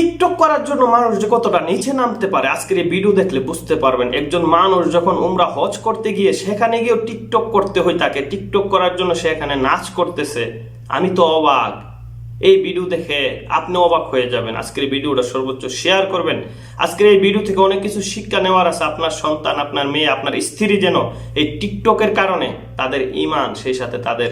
TikTok করার জন্য মানুষ যে কতটা নিচে নামতে পারে, আজকের এই ভিডিও দেখলে বুঝতে পারবেন। একজন মানুষ যখন উমরা হজ করতে গিয়ে সেখানে গিয়েও টিকটক করতে হয় তাকে টিকটক করার জন্য সে এখানে নাচ করতেছে, আমি তো অবাক। এই ভিডিও দেখে আপনি অবাক হয়ে যাবেন। আজকের ভিডিওটা সর্বোচ্চ শেয়ার করবেন। আজকের এই ভিডিও থেকে অনেক কিছু শিক্ষা নেওয়ার আছে। আপনার সন্তান, আপনার মেয়ে, আপনার স্ত্রী যেন এই টিকটকের কারণে তাদের ইমান, সেই সাথে তাদের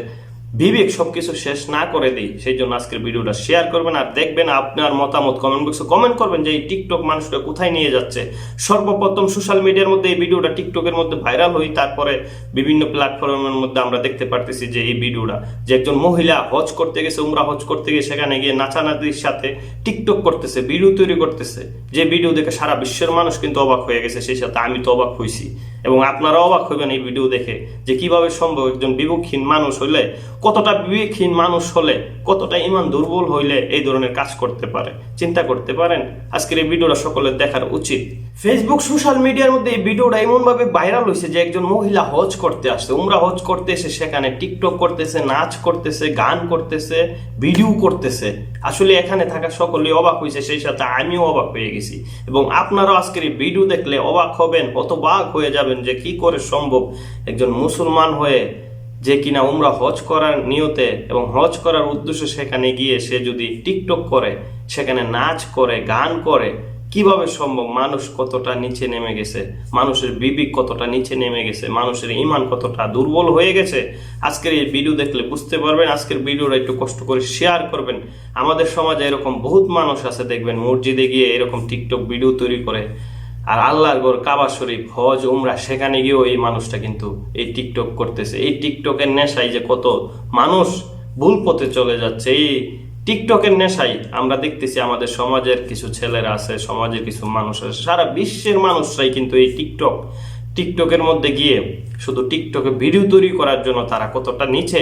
বিবেক সবকিছু শেষ না করে দিই সেই জন্য আজকের ভিডিওটা শেয়ার করবেন আর দেখবেন আপনার মতামত কমেন্ট বক্সে কমেন্ট করবেন যে এই টিকটক মানুষটা কোথায় নিয়ে যাচ্ছে। সর্বপ্রথম সোশ্যাল মিডিয়ার মধ্যে এই ভিডিওটা টিকটকের মধ্যে ভাইরাল হই, তারপরে বিভিন্ন প্ল্যাটফর্মের মধ্যে আমরা দেখতে পারতেছি যে এই ভিডিওটা, যে একজন মহিলা হজ করতে গেছে, উমরা হজ করতে গিয়ে সেখানে গিয়ে নাচানাচির সাথে টিকটক করতেছে ভিডিও তৈরি করতেছে। যে ভিডিও দেখে সারা বিশ্বের মানুষ কিন্তু অবাক হয়ে গেছে, সেই সাথে আমি তো অবাক হয়েছি এবং আপনারা অবাক হইবেন এই ভিডিও দেখে যে কীভাবে সম্ভব একজন বিবেকহীন মানুষ হইলে, কতটা বিবেকহীন মানুষ হলে, কতটা ইমান দুর্বল হইলে এই ধরনের কাজ করতে পারে। চিন্তা করতে পারেন? আজকের এই ভিডিওটা সকলের দেখার উচিত। ফেসবুক সোশ্যাল মিডিয়ার মধ্যে এই ভিডিওটা এমনভাবে ভাইরাল হয়েছে যে একজন মহিলা হজ করতে আসছে, উমরা হজ করতে এসে সেখানে টিকটক করতেছে, নাচ করতেছে, গান করতেছে ভিডিও করতেছে। আসলে এখানে থাকা সকলেই অবাক হয়েছে, সেই সাথে আমিও অবাক হয়ে গেছি। এবং আপনারাও আজকের এই ভিডিও দেখলে অবাক হবেন অতবাক হয়ে যাবেন যে কি করে সম্ভব একজন মুসলমান হয়ে যে কিনা উমরা হজ করার নিয়তে এবং হজ করার উদ্দেশ্যে সেখানে গিয়ে সে যদি টিকটক করে, সেখানে নাচ করে, গান করে কীভাবে সম্ভব? মানুষ কতটা নিচে নেমে গেছে? মানুষের বিবেক কতটা নিচে নেমে গেছে? মানুষের ইমান কতটা দুর্বল হয়ে গেছে? আজকের এই ভিডিও দেখলে বুঝতে পারবেন, আজকের ভিডিওটা একটু কষ্ট করে শেয়ার করবেন। আমাদের সমাজে এরকম বহুত মানুষ আছে, দেখবেন মসজিদে গিয়ে এরকম টিকটক ভিডিও তৈরি করে। আর আল্লাহর গড় কাবা শরীফ, হজ, উমরা, সেখানে গিয়েও এই মানুষটা কিন্তু এই টিকটক করতেছে। এই টিকটকের নেশায় যে কত মানুষ ভুল পথে চলে যাচ্ছে, এই টিকটকের নেশাই আমরা দেখতেছি আমাদের সমাজের কিছু ছেলেরা আছে, সমাজের কিছু মানুষ আছে। সারা বিশ্বের মানুষরাই কিন্তু এই টিকটক, টিকটকের মধ্যে গিয়ে শুধু টিকটকে ভিডিও তৈরি করার জন্য তারা কতটা নিচে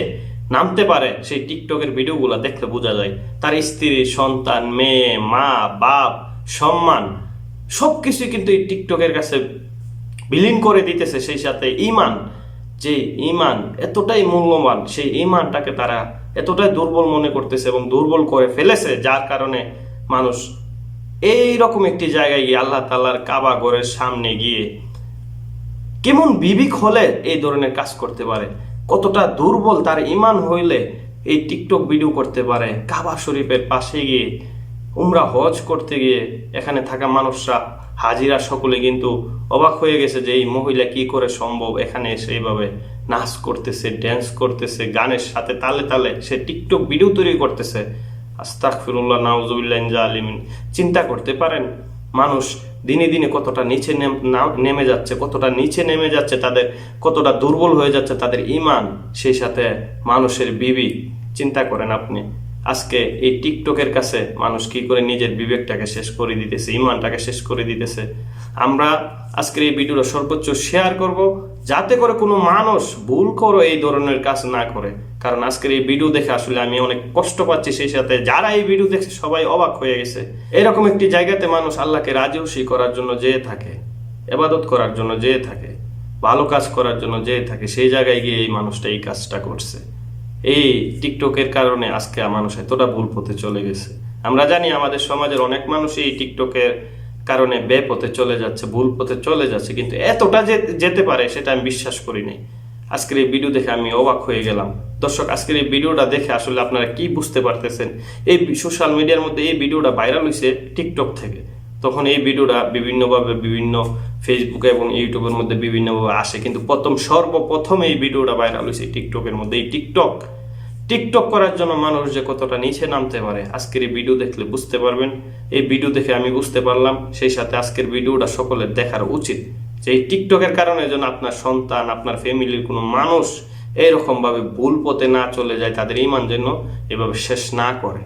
নামতে পারে, সেই টিকটকের ভিডিওগুলো দেখলে বোঝা যায়। তার স্ত্রী, সন্তান, মেয়ে, মা, বাপ, সম্মান সব কিছুই কিন্তু এই টিকটকের কাছে বিলীন করে দিতেছে। সেই সাথে ইমান, যে ইমান এতটাই মূল্যবান, সেই ইমানটাকে তারা এতটাই দুর্বল মনে করতেছে এবং দুর্বল করে ফেলেছে, যার কারণে মানুষ এই রকম একটি জায়গায় গিয়ে আল্লাহ তাল্লার কাবা ঘরের সামনে গিয়ে কেমন বিবিক হলে এই ধরনের কাজ করতে পারে? কতটা দুর্বল তার ইমান হইলে এই টিকটক ভিডিও করতে পারে? কাবা শরীফের পাশে গিয়ে উমরা হজ করতে গিয়ে এখানে থাকা মানুষরা হাজিরা সকলে কিন্তু অবাক হয়ে গেছে যে এই মহিলা কি করে সম্ভব? এখানে এসে এইভাবে নাচ করতেছে ড্যান্স করতেছে, গানের সাথে তালে তালে সে টিকটক ভিডিও তৈরি করতেছে। আস্তাকফিরুল্লাহ নাউজুবিল্লাহ আলিমিন। চিন্তা করতে পারেন, মানুষ দিনে দিনে কতটা নিচে নেম- যাচ্ছে, কতটা নিচে নেমে যাচ্ছে, তাদের কতটা দুর্বল হয়ে যাচ্ছে, তাদের ইমান, সেই সাথে মানুষের বিবি। চিন্তা করেন আপনি আজকে এই টিকটকের কাছে মানুষ কি করে নিজের বিবেকটাকে শেষ করে দিতেছে, ইমানটাকে শেষ করে দিতেছে? আমরা আজকের এই ভিডিওটা সর্বোচ্চ শেয়ার করব যাতে করে কোনো মানুষ ভুল করো এই ধরনের কাজ না করে। কারণ আজকের এই ভিডিও দেখে আসলে আমি অনেক কষ্ট পাচ্ছি, সেই সাথে যারা এই ভিডিও দেখছে সবাই অবাক হয়ে গেছে। এরকম একটি জায়গাতে মানুষ আল্লাহকে রাজি করার জন্য যেয়ে থাকে এবাদত করার জন্য যেয়ে থাকে, ভালো কাজ করার জন্য যেয়ে থাকে, সেই জায়গায় গিয়ে এই মানুষটা এই কাজটা করছে। এই টিকটকের কারণে আজকে মানুষ এতটা ভুল পথে চলে গেছে। আমরা জানি আমাদের সমাজের অনেক মানুষই এই টিকটকের কারণে বে পথে চলে যাচ্ছে, ভুল পথে চলে যাচ্ছে, কিন্তু এতটা যেতে পারে সেটা আমি বিশ্বাস করি নাই। আজকের এই ভিডিও দেখে আমি অবাক হয়ে গেলাম। দর্শক, আজকের এই ভিডিওটা দেখে আসলে আপনারা কি বুঝতে পারতেছেন? এই সোশ্যাল মিডিয়ার মধ্যে এই ভিডিওটা ভাইরাল হয়েছে টিকটক থেকে। তখন এই ভিডিওটা বিভিন্নভাবে বিভিন্ন ফেসবুকে এবং ইউটিউবের মধ্যে বিভিন্নভাবে আসে। কিন্তু প্রথম, সর্বপ্রথম এই ভিডিওটা ভাইরাল হয়েছে টিকটকের মধ্যে। এই টিকটক টিকটক করার জন্য মানুষ যে কতটা নিচে নামতে পারে, আজকের এই ভিডিও দেখলে বুঝতে পারবেন। এই ভিডিও দেখে আমি বুঝতে পারলাম, সেই সাথে আজকের ভিডিওটা সকলের দেখার উচিত। যে এই টিকটকের কারণে যেন আপনার সন্তান, আপনার ফ্যামিলির কোনো মানুষ এরকম ভাবে ভুল পথে না চলে যায়, তাদের ইমান যেন এভাবে শেষ না করে।